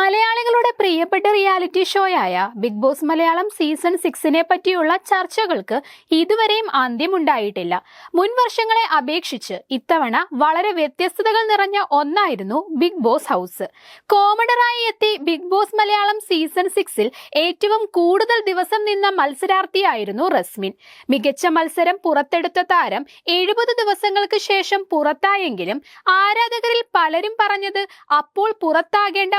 മലയാളികളുടെ പ്രിയപ്പെട്ട റിയാലിറ്റി ഷോയായ ബിഗ് ബോസ് മലയാളം സീസൺ സിക്സിനെ പറ്റിയുള്ള ചർച്ചകൾക്ക് ഇതുവരെയും അന്ത്യമുണ്ടായിട്ടില്ല. മുൻ വർഷങ്ങളെ അപേക്ഷിച്ച് ഇത്തവണ വളരെ വ്യത്യസ്തതകൾ നിറഞ്ഞ ഒന്നായിരുന്നു ബിഗ് ബോസ് ഹൗസ്. കോമഡറായി എത്തി ബിഗ് ബോസ് മലയാളം സീസൺ സിക്സിൽ ഏറ്റവും കൂടുതൽ ദിവസം നിന്ന മത്സരാർത്ഥിയായിരുന്നു റസ്മിൻ. മികച്ച മത്സരം പുറത്തെടുത്ത താരം എഴുപത് ദിവസങ്ങൾക്ക് ശേഷം പുറത്തായെങ്കിലും ആരാധകരിൽ പലരും പറഞ്ഞത് അപ്പോൾ പുറത്താകേണ്ട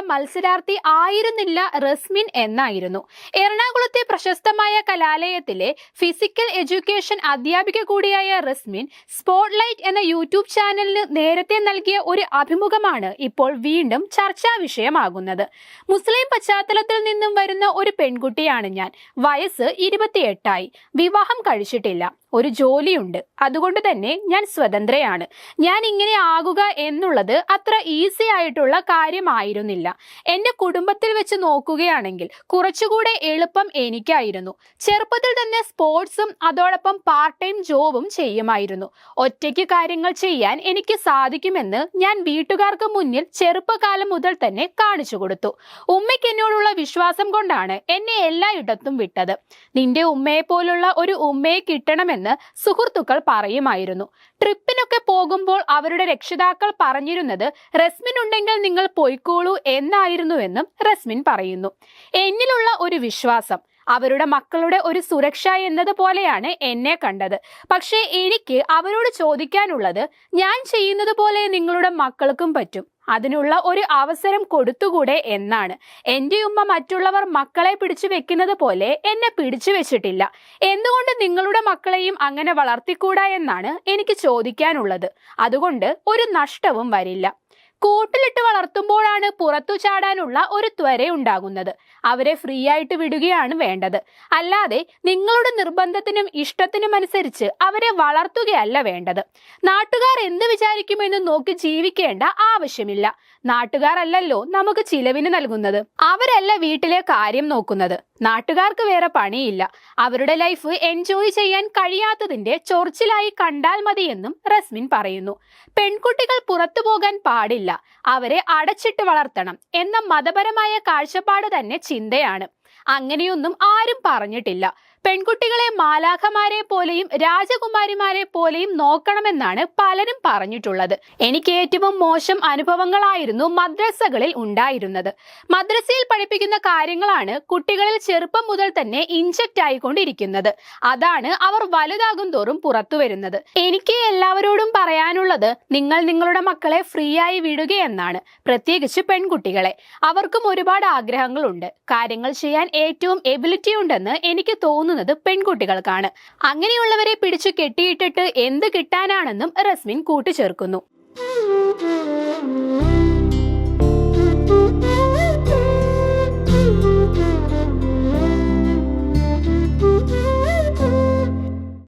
മത്സരാർത്ഥി ആയിരുന്നില്ല റസ്മിൻ എന്നായിരുന്നു. എറണാകുളത്തെ പ്രശസ്തമായ കലാലയത്തിലെ ഫിസിക്കൽ എഡ്യൂക്കേഷൻ അധ്യാപിക കൂടിയായ റസ്മിൻ സ്പോട്ട്ലൈറ്റ് എന്ന യൂട്യൂബ് ചാനലിന് നേരത്തെ നൽകിയ ഒരു അഭിമുഖമാണ് ഇപ്പോൾ വീണ്ടും ചർച്ചാ വിഷയമാകുന്നത്. മുസ്ലിം പശ്ചാത്തലത്തിൽ നിന്നും വരുന്ന ഒരു പെൺകുട്ടിയാണ് ഞാൻ. വയസ്സ് ഇരുപത്തിയെട്ടായി. വിവാഹം കഴിച്ചിട്ടില്ല. ഒരു ജോലിയുണ്ട്. അതുകൊണ്ട് തന്നെ ഞാൻ സ്വതന്ത്രയാണ്. ഞാൻ ഇങ്ങനെ ആകുക എന്നുള്ളത് അത്ര ഈസി ആയിട്ടുള്ള കാര്യമായിരുന്നില്ല. എന്റെ കുടുംബത്തിൽ വെച്ച് നോക്കുകയാണെങ്കിൽ കുറച്ചുകൂടെ എളുപ്പം എനിക്കായിരുന്നു. ചെറുപ്പത്തിൽ തന്നെ സ്പോർട്സും അതോടൊപ്പം പാർട്ട് ടൈം ജോബും ചെയ്യുമായിരുന്നു. ഒറ്റയ്ക്ക് കാര്യങ്ങൾ ചെയ്യാൻ എനിക്ക് സാധിക്കുമെന്ന് ഞാൻ വീട്ടുകാർക്ക് മുന്നിൽ ചെറുപ്പകാലം മുതൽ തന്നെ കാണിച്ചു കൊടുത്തു. ഉമ്മയ്ക്ക് എന്നോടുള്ള വിശ്വാസം കൊണ്ടാണ് എന്നെ എല്ലായിടത്തും വിട്ടത്. നിന്റെ ഉമ്മയെ പോലുള്ള ഒരു ഉമ്മയെ കിട്ടണമെന്ന് സുഹൃത്തുക്കൾ പറയുമായിരുന്നു. ട്രിപ്പിനൊക്കെ പോകുമ്പോൾ അവരുടെ രക്ഷിതാക്കൾ പറഞ്ഞിരുന്നത് റസ്മിൻ ഉണ്ടെങ്കിൽ നിങ്ങൾ പോയിക്കോളൂ എന്നായിരുന്നുവെന്നും റസ്മിൻ പറയുന്നു. എന്നിലുള്ള ഒരു വിശ്വാസം. അവരുടെ മക്കളുടെ ഒരു സുരക്ഷ എന്നതുപോലെയാണ് എന്നെ കണ്ടത്. പക്ഷേ എനിക്ക് അവരോട് ചോദിക്കാനുള്ളത് ഞാൻ ചെയ്യുന്നത് പോലെ നിങ്ങളുടെ മക്കൾക്കും പറ്റും. അതിനുള്ള ഒരു അവസരം കൊടുത്തുകൂടെ എന്നാണ്. എന്റെ ഉമ്മ മറ്റുള്ളവർ മക്കളെ പിടിച്ചു വെക്കുന്നത് പോലെ എന്നെ പിടിച്ചു വെച്ചിട്ടില്ല. എന്തുകൊണ്ട് നിങ്ങളുടെ മക്കളെയും അങ്ങനെ വളർത്തിക്കൂടാ എന്നാണ് എനിക്ക് ചോദിക്കാനുള്ളത്. അതുകൊണ്ട് ഒരു നഷ്ടവും വരില്ല. കൂട്ടിലിട്ട് വളർത്തുമ്പോഴാണ് പുറത്തു ചാടാനുള്ള ഒരു ത്വര ഉണ്ടാകുന്നത്. അവരെ ഫ്രീ ആയിട്ട് വിടുകയാണ് വേണ്ടത്. അല്ലാതെ നിങ്ങളുടെ നിർബന്ധത്തിനും ഇഷ്ടത്തിനും അനുസരിച്ച് അവരെ വളർത്തുകയല്ല വേണ്ടത്. നാട്ടുകാർ എന്ത് വിചാരിക്കുമെന്ന് നോക്കി ജീവിക്കേണ്ട ആവശ്യമില്ല. നാട്ടുകാരല്ലല്ലോ നമുക്ക് ചിലവിന് നൽകുന്നത്. അവരല്ല വീട്ടിലെ കാര്യം നോക്കുന്നത്. നാട്ടുകാർക്ക് വേറെ പണിയില്ല. അവരുടെ ലൈഫ് എൻജോയ് ചെയ്യാൻ കഴിയാത്തതിന്റെ ചൊറിച്ചിലായി കണ്ടാൽ മതിയെന്നും റസ്മിൻ പറയുന്നു. പെൺകുട്ടികൾ പുറത്തു പോകാൻ പാടില്ല. അവരെ അടച്ചിട്ട് വളർത്തണം എന്ന മതപരമായ കാഴ്ചപ്പാട് തന്നെ ചിന്തയാണ്. അങ്ങനെയൊന്നും ആരും പറഞ്ഞിട്ടില്ല. പെൺകുട്ടികളെ മാലാഖമാരെ പോലെയും രാജകുമാരിമാരെ പോലെയും നോക്കണമെന്നാണ് പലരും പറഞ്ഞിട്ടുള്ളത്. എനിക്ക് ഏറ്റവും മോശം അനുഭവങ്ങളായിരുന്നു മദ്രസകളിൽ ഉണ്ടായിരുന്നത്. മദ്രസയിൽ പഠിപ്പിക്കുന്ന കാര്യങ്ങളാണ് കുട്ടികളിൽ ചെറുപ്പം മുതൽ തന്നെ ഇൻജക്റ്റ് ആയിക്കൊണ്ടിരിക്കുന്നത്. അതാണ് അവർ വലുതാകും തോറും പുറത്തു വരുന്നത്. എനിക്ക് എല്ലാവരോടും പറയാനുള്ളത് നിങ്ങൾ നിങ്ങളുടെ മക്കളെ ഫ്രീ ആയി വിടുകയെന്നാണ് പ്രത്യേകിച്ച് പെൺകുട്ടികളെ. അവർക്കും ഒരുപാട് ആഗ്രഹങ്ങളുണ്ട്. കാര്യങ്ങൾ ചെയ്യാൻ ഏറ്റവും എബിലിറ്റി ഉണ്ടെന്ന് എനിക്ക് തോന്നുന്നത് പെൺകുട്ടികൾക്കാണ്. അങ്ങനെയുള്ളവരെ പിടിച്ചു കെട്ടിയിട്ടിട്ട് എന്ത് കിട്ടാനാണെന്നും റസ്മിൻ കൂട്ടിച്ചേർക്കുന്നു.